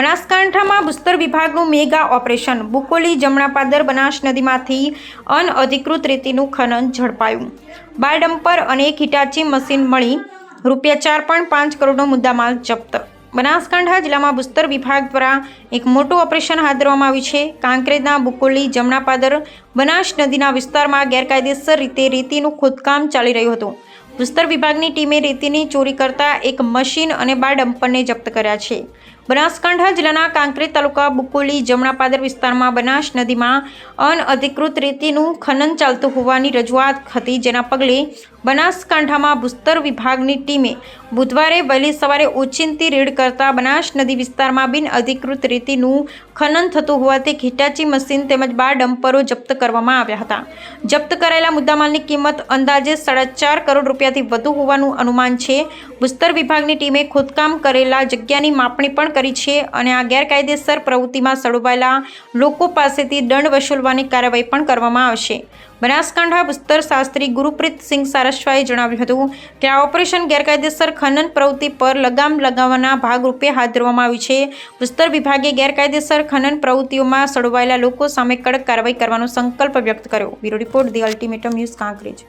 બનાસકાંઠામાં ભૂસ્તર વિભાગનું મેગા ઓપરેશન. બુકોલી જમણાપાદર બનાસ નદીમાંથી અનઅધિકૃત રેતીનું ખનન ઝડપાયું. બાર ડમ્પર અને હિટાચી મશીન મળી. રૂપિયા ચાર પોઈન્ટ પાંચ કરોડનો મુદ્દામાલ જપ્ત. બનાસકાંઠા જિલ્લામાં ભૂસ્તર વિભાગ દ્વારા એક મોટું ઓપરેશન હાથ ધરવામાં આવ્યું છે. કાંકરેજના બુકોલી જમણાપાદર બનાસ નદીના વિસ્તારમાં ગેરકાયદેસર રીતે રેતીનું ખોદકામ ચાલી રહ્યું હતું. ભૂસ્તર વિભાગની ટીમે રેતીની ચોરી કરતા એક મશીન અને બાર ડમ્પરને જપ્ત કર્યા છે. બનાસકાંઠા જિલ્લાના કાંકરેજ તાલુકા બુકોલી જમણાપાદર વિસ્તારમાં બનાસ નદીમાં અનઅધિકૃત રેતીનું ખનન ચાલતું હોવાની રજૂઆત હતી જેના પગલે બનાસકાંઠામાં ભૂસ્તર વિભાગની ટીમે બુધવારે વહેલી સવારે ઓચિંતી રેડ કરતા બનાસ નદી વિસ્તારમાં બિનઅધિકૃત રેતીનું ખનન થતું હોવાથી ખીટાચી મશીન તેમજ બાર ડમ્પરો જપ્ત કરવામાં આવ્યા હતા. જપ્ત કરાયેલા મુદ્દામાલની કિંમત અંદાજે સાડા ચાર કરોડ રૂપિયાથી વધુ હોવાનું અનુમાન છે. ભૂસ્તર વિભાગની ટીમે ખોદકામ કરેલા જગ્યાની માપણી પણ કરી છે અને આ ગેરકાયદેસર પ્રવૃત્તિમાં સડોવાયેલા લોકો પાસેથી દંડ વસૂલવાની કાર્યવાહી પણ કરવામાં આવશે. બનાસકાંઠા ભૂસ્તર શાસ્ત્રી ગુરુપ્રીત સિંહ સારસ્વાએ જણાવ્યું હતું કે આ ઓપરેશન ગેરકાયદેસર ખનન પ્રવૃત્તિ પર લગામ લગાવવાના ભાગરૂપે હાથ ધરવામાં આવ્યું છે. ભૂસ્તર વિભાગે ગેરકાયદેસર ખનન પ્રવૃત્તિઓમાં સડવાયેલા લોકો સામે કડક કાર્યવાહી કરવાનો સંકલ્પ વ્યક્ત કર્યો. Bureau report the ultimatum news Kankrej.